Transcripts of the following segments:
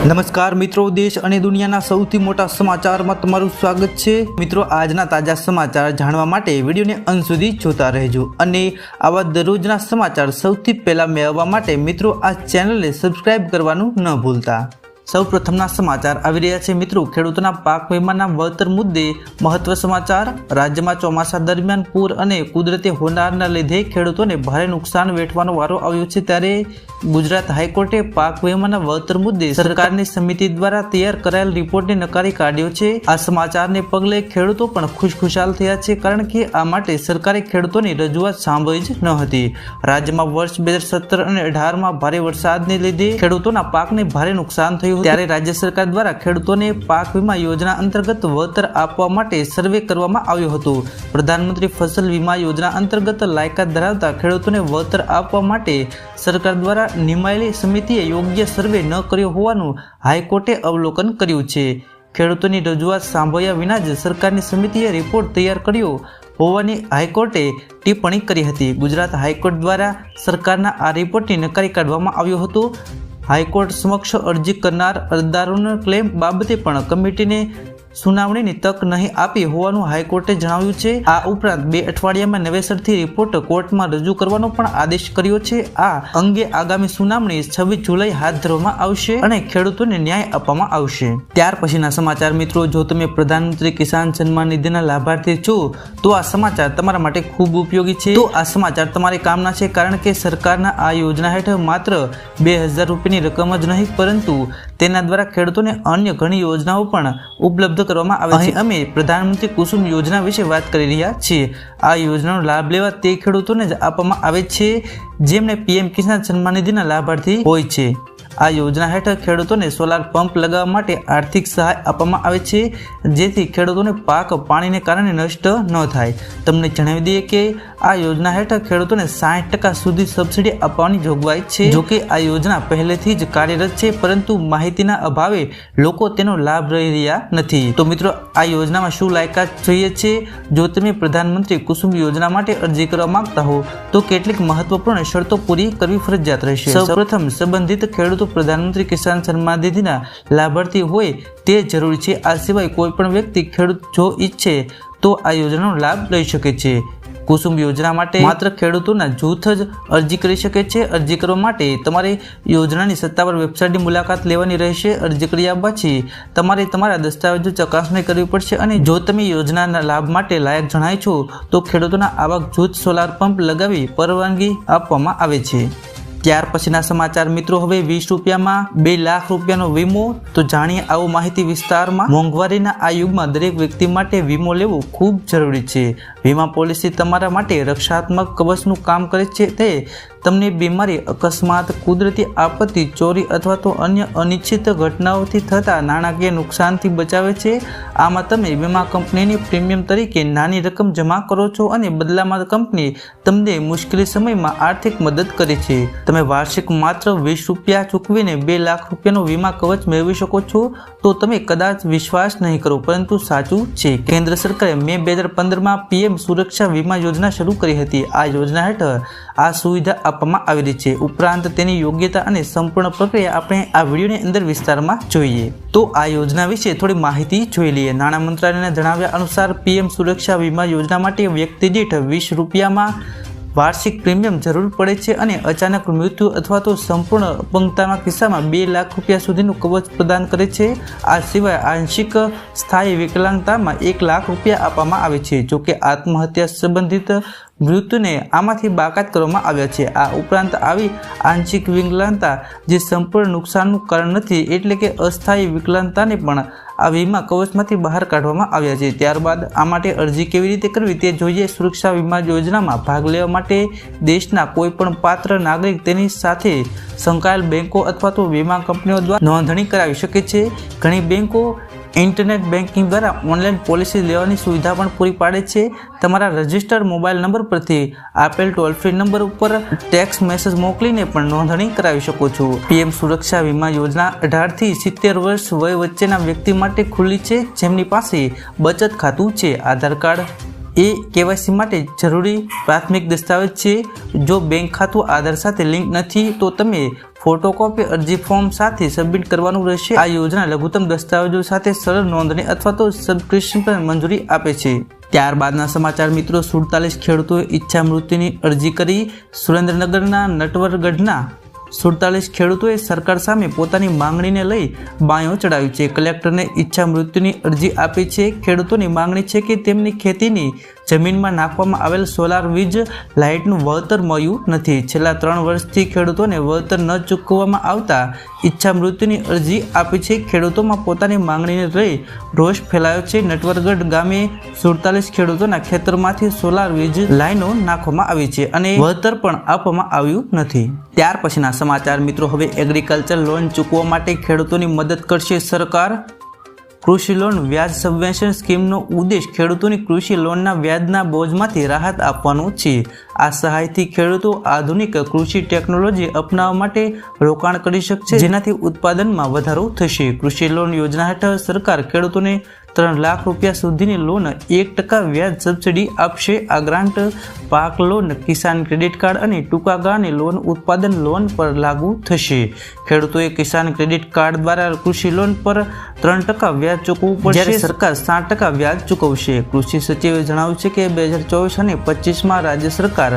નમસ્કાર મિત્રો, દેશ અને દુનિયાના સૌથી મોટા સમાચારમાં તમારું સ્વાગત છે. મિત્રો, આજના તાજા સમાચાર જાણવા માટે વિડીયોને અંત સુધી જોતા રહેજો અને આવા દરરોજના સમાચાર સૌથી પહેલા મેળવવા માટે મિત્રો, આ ચેનલને સબસ્ક્રાઈબ કરવાનું ન ભૂલતા. સૌ પ્રથમના સમાચાર આવી રહ્યા છે મિત્રો. ખેડૂતોના પાક વીમાના વળતર મુદ્દે મહત્વ સમાચાર. રાજ્યમાં ચોમાસા દરમિયાન પૂર અને કુદરતી હોનારના લીધે ખેડૂતોને ભારે નુકસાન વેઠવાનો વારો આવ્યો છે ત્યારે ગુજરાત હાઈકોર્ટે પાક વીમાના વળતર મુદ્દે સરકારની સમિતિ દ્વારા તૈયાર કરાયેલ રિપોર્ટને નકારી કાઢ્યો છે. આ સમાચારને પગલે ખેડૂતો પણ ખુશખુશાલ થયા છે કારણ કે આ માટે સરકારે ખેડૂતોની રજૂઆત સાંભળી જ ન હતી. રાજ્યમાં વર્ષ બે હજાર સત્તર અને અઢારમાં ભારે વરસાદને લીધે ખેડૂતોના પાકને ભારે નુકસાન થયું ત્યારે રાજ્ય સરકાર દ્વારા ખેડૂતોને પાક વીમા યોજના અંતર્ગત વળતર આપવા માટે સર્વે કરવામાં આવ્યો હતો. પ્રધાનમંત્રી ફસલ વીમા યોજના અંતર્ગત લાયકાત ધરાવતા ખેડૂતોને વળતર આપવા માટે સરકાર દ્વારા નિમાયેલી સમિતિએ યોગ્ય સર્વે ન કર્યો હોવાનું હાઈકોર્ટે અવલોકન કર્યું છે. ખેડૂતોની રજૂઆત સાંભળ્યા વિના જ સરકારની સમિતિએ રિપોર્ટ તૈયાર કર્યો હોવાની હાઈકોર્ટે ટિપ્પણી કરી હતી. ગુજરાત હાઈકોર્ટ દ્વારા સરકારના આ રિપોર્ટને નકારી કાઢવામાં આવ્યો હતો. હાઈકોર્ટ સમક્ષ અરજી કરનાર અરજદારોના ક્લેમ બાબતે પણ કમિટીને સુનાવણીની તક નહીં આપી હોવાનું હાઈકોર્ટે જણાવ્યું છે. આ ઉપરાંત બે અઠવાડિયામાં નવેસરથી રિપોર્ટ કોર્ટમાં રજૂ કરવાનો પણ આદેશ કર્યો છે. આ અંગે આગામી સુનાવણી છવ્વીસ જુલાઈ હાથ ધરવામાં આવશે અને ખેડૂતોને ન્યાય આપવામાં આવશે. ત્યાર પછીના સમાચાર મિત્રો, જો તમે પ્રધાનમંત્રી કિસાન સન્માન નિધિના લાભાર્થી છો, તો આ સમાચાર તમારા માટે ખૂબ ઉપયોગી છે. તો આ સમાચાર તમારે કામના છે કારણ કે સરકારના આ યોજના હેઠળ માત્ર બે હજાર રૂપિયાની રકમ જ નહીં, પરંતુ તેના દ્વારા ખેડૂતોને અન્ય ઘણી યોજનાઓ પણ ઉપલબ્ધ કરવામાં આવે છે. અમે પ્રધાનમંત્રી કુસુમ યોજના વિશે વાત કરી રહ્યા છીએ. આ યોજનાનો લાભ લેવા તે ખેડૂતોને જ આપવામાં આવે છે. જેમને પીએમ કિસાન સન્માન નિધિના લાભાર્થી હોય છે. આ યોજના હેઠળ ખેડૂતોને સોલાર પંપ લગાવવા માટે આર્થિક સહાય આપવામાં આવે છે. જેથી ખેડૂતોને પાક પાણીને કારણે નષ્ટ ન થાય. તમને જણાવી દઈએ કે આ યોજના હેઠળ ખેડૂતોને સાઠ ટકા સુધી સબસિડી આપવાની જોગવાઈ છે. જોકે આ યોજના પહેલેથી જ કાર્યરત છે, પરંતુ માહિતીના અભાવે લોકો તેનો લાભ લઈ રહ્યા નથી. તો મિત્રો, આ યોજનામાં શું લાયકાત જોઈએ છે? જો તમે પ્રધાનમંત્રી કુસુમ યોજના માટે અરજી કરવા માંગતા હો, તો કેટલીક મહત્વપૂર્ણ શરતો પૂરી કરવી ફરજિયાત રહેશે. સૌપ્રથમ, સંબંધિત ખેડૂતો પ્રધાનમંત્રી કિસાન સન્માન નિધિના લાભાર્થી હોય તે જરૂરી છે. આ સિવાય કોઈપણ વ્યક્તિ ખેડૂત જો ઈચ્છે તો આ યોજનાનો લાભ લઈ શકે છે. કુસુમ યોજના માટે માત્ર ખેડૂતોના જૂથ જ અરજી કરી શકે છે. અરજી કરવા માટે તમારે યોજનાની સત્તાવાર વેબસાઇટની મુલાકાત લેવાની રહેશે. અરજી કર્યા પછી તમારે તમારા દસ્તાવેજો ચકાસણી કરવી પડશે અને જો તમે યોજનાના લાભ માટે લાયક જણાય છો, તો ખેડૂતોના આવક જૂથ સોલાર પંપ લગાવી પરવાનગી આપવામાં આવે છે. ત્યાર પછીના સમાચાર મિત્રો, હવે વીસ રૂપિયામાં બે લાખ રૂપિયાનો વીમો. તો જાણીએ આવો માહિતી વિસ્તારમાં. મોંઘવારીના આ યુગમાં દરેક વ્યક્તિ માટે વીમો લેવો ખૂબ જરૂરી છે. વીમા પોલિસી તમારા માટે રક્ષાત્મક કવચનું કામ કરે છે તે તમને બીમારી, અકસ્માત, કુદરતી આપત્તિ, ચોરી અથવા તો અન્ય અનિચ્છિત ઘટનાઓથી થતા નાણાકીય નુકસાનથી બચાવે છે. આમાં તમે વીમા કંપનીની પ્રીમિયમ તરીકે નાની રકમ જમા કરો છો અને બદલામાં કંપની તમને મુશ્કેલી સમયમાં આર્થિક મદદ કરે છે. તમે વાર્ષિક માત્ર વીસ રૂપિયા ચૂકવીને બે લાખ રૂપિયાનો વીમા કવચ મેળવી શકો છો, તો તમે કદાચ વિશ્વાસ નહીં કરો, પરંતુ સાચું છે. કેન્દ્ર સરકારે મે બે હજાર પંદરમાં પીએમ સુરક્ષા વીમા યોજના શરૂ કરી હતી. આ યોજના હેઠળ આ સુવિધા આપવામાં આવેલી છે. ઉપરાંત તેની યોગ્યતા અને સંપૂર્ણ પ્રક્રિયા આપણે આ વિડીયોની અંદર વિસ્તારમાં જોઈએ. તો આ યોજના વિશે થોડી માહિતી જોઈ લઈએ. નાણાં મંત્રાલયના જણાવ્યા અનુસાર પીએમ સુરક્ષા વીમા યોજના માટે વ્યક્તિ દીઠ વીસ રૂપિયામાં વાર્ષિક પ્રીમિયમ જરૂર પડે છે અને અચાનક મૃત્યુ અથવા તો સંપૂર્ણ અપંગતાના કિસ્સામાં બે લાખ રૂપિયા સુધીનું કવચ પ્રદાન કરે છે. આ સિવાય આંશિક સ્થાયી વિકલાંગતામાં એક લાખ રૂપિયા આપવામાં આવે છે. જોકે આત્મહત્યા સંબંધિત મૃત્યુને આમાંથી બાકાત કરવામાં આવ્યા છે. આ ઉપરાંત આવી આંશિક વિકલાંગતા જે સંપૂર્ણ નુકસાનનું કારણ નથી, એટલે કે અસ્થાયી વિકલાંગતાને પણ આ વીમા કવચમાંથી બહાર કાઢવામાં આવ્યા છે. ત્યારબાદ આ માટે અરજી કેવી રીતે કરવી તે જોઈએ. સુરક્ષા વીમા યોજનામાં ભાગ લેવા માટે દેશના કોઈ પણ પાત્ર નાગરિક તેની સાથે સંકળાયેલ બેંકો અથવા તો વીમા કંપનીઓ દ્વારા નોંધણી કરાવી શકે છે. ઘણી બેંકો ઇન્ટરનેટ બેન્કિંગ દ્વારા ઓનલાઈન પોલિસી લેવાની સુવિધા પણ પૂરી પાડે છે. તમારા રજિસ્ટર્ડ મોબાઈલ નંબર પરથી આપેલ ટોલ ફ્રી નંબર ઉપર ટેક્સ મેસેજ મોકલીને પણ નોંધણી કરાવી શકો છો. પીએમ સુરક્ષા વીમા યોજના અઢારથી સિત્તેર વર્ષ વય વચ્ચેના વ્યક્તિ માટે ખુલ્લી છે. જેમની પાસે બચત ખાતું છે. આધાર કાર્ડ એ કેવાયસી માટે જરૂરી પ્રાથમિક દસ્તાવેજ છે. જો બેંક ખાતું, આધાર સાથે લિંક નથી, તો તમે ફોટોકોપી અરજી ફોર્મ સાથે સબમિટ કરવાનું રહેશે. આ યોજના લઘુત્તમ દસ્તાવેજો સાથે સરળ નોંધણી અથવા તો સબસ્ક્રિપ્શન પર મંજૂરી આપે છે. ત્યારબાદના સમાચાર મિત્રો, સુડતાલીસ ખેડૂતોએ ઈચ્છા મૃત્યુની અરજી કરી. સુરેન્દ્રનગરના નટવરગઢના સુડતાલીસ ખેડૂતોએ સરકાર સામે પોતાની માંગણીને લઈ બાંયો ચડાવી છે. કલેક્ટરને ઈચ્છા મૃત્યુની અરજી આપી છે. ખેડૂતોની માંગણી છે કે તેમની ખેતીની જમીનમાં નાખવામાં આવેલ સોલાર વીજ લાઇટનું વળતર મળ્યું નથી. છેલ્લા ત્રણ વર્ષથી ખેડૂતોને વળતર ન ચૂકવવામાં આવતા ઈચ્છા મૃત્યુની અરજી આપી છે. ખેડૂતોમાં પોતાની માંગણીને લઈ રોષ ફેલાયો છે. નટવરગઢ ગામે સુડતાલીસ ખેડૂતોના ખેતરમાંથી સોલાર વીજ લાઈનો નાખવામાં આવી છે અને વળતર પણ આપવામાં આવ્યું નથી. ત્યાર પછીના સમાચાર. મિત્રો, હવે એગ્રીકલ્ચર લોન ચૂકવવા માટે ખેડૂતોની મદદ કરશે સરકાર. કૃષિ લોન વ્યાજ સબવેન્શન સ્કીમનો ઉદ્દેશ ખેડૂતોની કૃષિ લોનના વ્યાજના બોજમાંથી રાહત આપવાનો છે. આ સહાયથી ખેડૂતો આધુનિક કૃષિ ટેકનોલોજી અપનાવવા માટે રોકાણ કરી શકશે, જેનાથી ઉત્પાદનમાં વધારો થશે. કૃષિ લોન યોજના હેઠળ સરકાર ખેડૂતોને ત્રણ લાખ રૂપિયા સુધીની લોન એક ટકા વ્યાજ સબસિડી આપશે. આ ગ્રાન્ટ પાક લોન કિસાન ક્રેડિટ કાર્ડ અને ટૂંકા ગાળાની લોન ઉત્પાદન લોન પર લાગુ થશે. ખેડૂતોએ કિસાન ક્રેડિટ કાર્ડ દ્વારા કૃષિ લોન પર ત્રણ ટકા વ્યાજ ચૂકવવું પડશે. સરકાર સાત ટકા વ્યાજ ચૂકવશે, કૃષિ સચિવે જણાવ્યું છે કે બે હજાર ચોવીસ અને પચીસમાં રાજ્ય સરકાર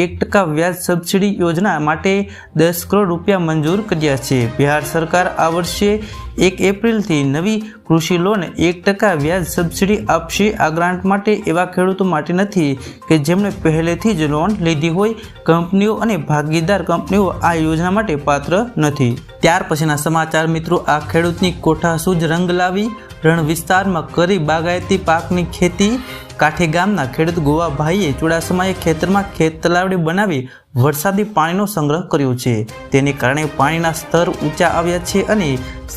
એક ટકા વ્યાજ સબસિડી યોજના માટે દસ કરોડ રૂપિયા મંજૂર કર્યા છે. બિહાર સરકાર આ વર્ષે એક એપ્રિલથી નવી કૃષિ લોન એક ટકા વ્યાજ સબસિડી આપશે આ ગ્રાન્ટ માટે એવા ખેડૂતો માટે નથી કે જેમણે પહેલેથી જ લોન લીધી હોય, કંપનીઓ અને ભાગીદાર કંપનીઓ આ યોજના માટે પાત્ર નથી. ત્યાર પછીના સમાચાર મિત્રો, આ ખેડૂતની કોઠાસૂજ રંગ લાવી રણ વિસ્તારમાં કરી બાગાયતી પાકની ખેતી કાઠી ગામના ખેડૂત ગોવાભાઈએ ચુડાસમાએ ખેતરમાં ખેત તલાવડી બનાવી વરસાદી પાણીનો સંગ્રહ કર્યો છે. તેને કારણે પાણીના સ્તર ઊંચા આવ્યા છે અને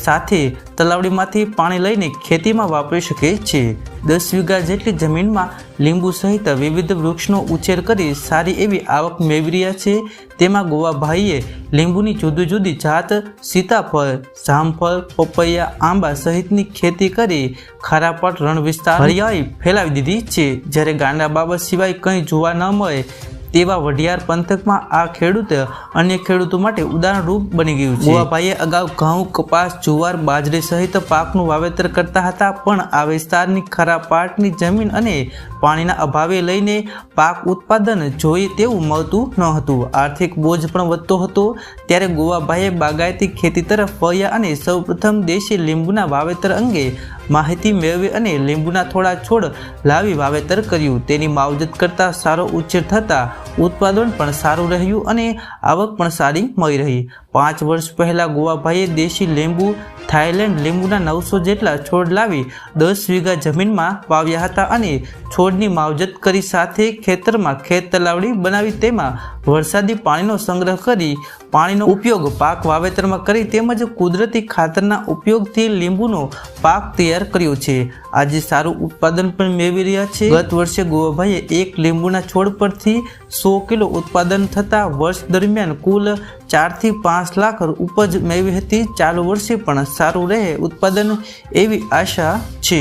સાથે તલાવડીમાંથી પાણી લઈને ખેતીમાં વાપરી શકે છે. દસ વીઘા જેટલી જમીનમાં લીંબુ સહિત વિવિધ વૃક્ષનો ઉછેર કરી સારી એવી આવક મેળવી રહ્યા છે. તેમાં ગોવાભાઈએ લીંબુની જુદી જુદી જાત સીતાફળ જામફળ પપૈયા આંબા સહિતની ખેતી કરી ખારાપટ રણ વિસ્તાર હરિયાળી ફેલાવી દીધી છે. જ્યારે ગાંડા બાબત સિવાય કંઈ જોવા ન મળે તેવા વઢિયાર પંથકમાં આ ખેડૂત અન્ય ખેડૂતો માટે ઉદાહરણરૂપ બની ગયું છે. ગોવાભાઈએ અગાઉ ઘઉં, કપાસ, જુવાર, બાજરી સહિત પાકનું વાવેતર કરતા હતા, પણ આ વિસ્તારની ખરા પાટની જમીન અને પાણીના અભાવે લઈને પાક ઉત્પાદન જોઈએ તેવું મળતું ન હતું. આર્થિક બોજ પણ વધતો હતો. ત્યારે ગોવાભાઈએ બાગાયતી ખેતી તરફ વળ્યા અને સૌપ્રથમ દેશી લીંબુના વાવેતર અંગે માહિતી મેળવી અને લીંબુના થોડા છોડ લાવી વાવેતર કર્યું. તેની માવજત કરતાં સારો ઉછેર થતાં ઉત્પાદન પણ સારું રહ્યું અને આવક પણ સારી મળી રહી. પાંચ વર્ષ પહેલાં ગોવાભાઈએ દેશી લીંબુ, થાઇલેન્ડ લીંબુના નવસો જેટલા છોડ લાવી દસ વીઘા જમીનમાં વાવ્યા હતા અને છોડની માવજત કરી સાથે ખેતરમાં ખેત તલાવડી બનાવી તેમાં વરસાદી પાણીનો સંગ્રહ કરી પાણીનો ઉપયોગ પાક વાવેતરમાં કરી તેમજ કુદરતી ખાતરના ઉપયોગથી લીંબુનો પાક તૈયાર કર્યો છે. આજે સારું ઉત્પાદન પણ મેળવી રહ્યા છે. ગત વર્ષે ગોવાભાઈએ એક લીંબુના છોડ પરથી સો કિલો ઉત્પાદન થતાં વર્ષ દરમિયાન કુલ ચારથી પાંચ લાખ ઉપજ મેળવી હતી. ચાલુ વર્ષે પણ સારું રહે ઉત્પાદન એવી આશા છે.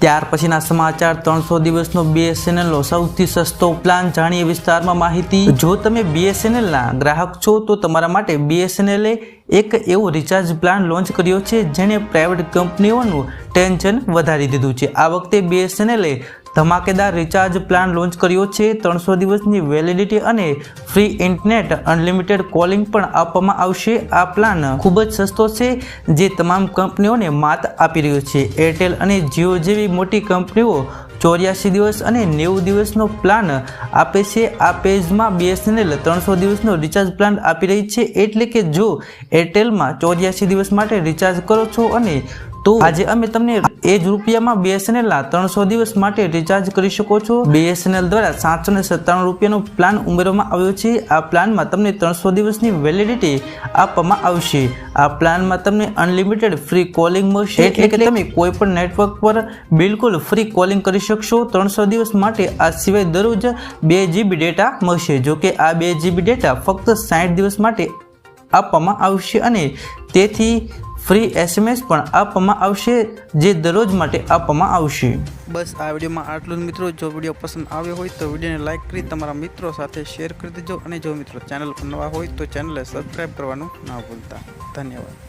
ત્યાર પછીના સમાચાર ત્રણસો દિવસનો બીએસએનએલનો સૌથી સસ્તો પ્લાન જાણીએ વિસ્તારમાં માહિતી. જો તમે બીએસએનએલના ગ્રાહક છો, તો તમારા માટે બીએસએનએલે એક એવો રિચાર્જ પ્લાન લોન્ચ કર્યો છે જેણે પ્રાઇવેટ કંપનીઓનું ટેન્શન વધારી દીધું છે. આ વખતે બીએસએનએલે ધમાકેદાર રિચાર્જ પ્લાન લોન્ચ કર્યો છે. ત્રણસો દિવસની વેલિડિટી અને ફ્રી ઇન્ટરનેટ અનલિમિટેડ કોલિંગ પણ આપવામાં આવશે. આ પ્લાન ખૂબ જ સસ્તો છે, જે તમામ કંપનીઓને માત આપી રહ્યો છે. એરટેલ અને જીઓ જેવી મોટી કંપનીઓ ચોર્યાસી દિવસ અને નેવું દિવસનો પ્લાન આપે છે. આ પેજમાં બીએસએનએલ ત્રણસો દિવસનો રિચાર્જ પ્લાન આપી રહી છે. એટલે કે જો એરટેલમાં ચોર્યાસી દિવસ માટે રિચાર્જ કરો છો અને તો આજે અમે તમને એ જ રૂપિયામાં બીએસએનએલના ત્રણસો દિવસ માટે રિચાર્જ કરી શકો છો. બીએસએનએલ દ્વારા સાતસો ને સત્તાણું રૂપિયાનો પ્લાન ઉમેરવામાં આવ્યો છે. આ પ્લાનમાં તમને ત્રણસો દિવસની વેલિડિટી આપવામાં આવશે. આ પ્લાનમાં તમને અનલિમિટેડ ફ્રી કોલિંગ મળશે. એટલે કે તમે કોઈ પણ નેટવર્ક પર બિલકુલ ફ્રી કોલિંગ કરી શકશો. ત્રણસો દિવસ માટે આ સિવાય દરરોજ બે જીબી ડેટા મળશે જો કે આ બે જીબી ડેટા ફક્ત સાઠ દિવસ માટે આપવામાં આવશે. અને તેથી ફ્રી એસએમએસ પણ આપવામાં આવશે, જે દરરોજ માટે આપવામાં આવશે. બસ આ વિડીયોમાં આટલું જ મિત્રો. જો વીડિયો પસંદ આવ્યો હોય તો વિડીયોને લાઇક કરી તમારા મિત્રો સાથે શેર કરી દેજો. અને જો મિત્રો ચેનલ પર નવા હોય તો ચેનલને સબસ્ક્રાઈબ કરવાનું ના ભૂલતા. ધન્યવાદ.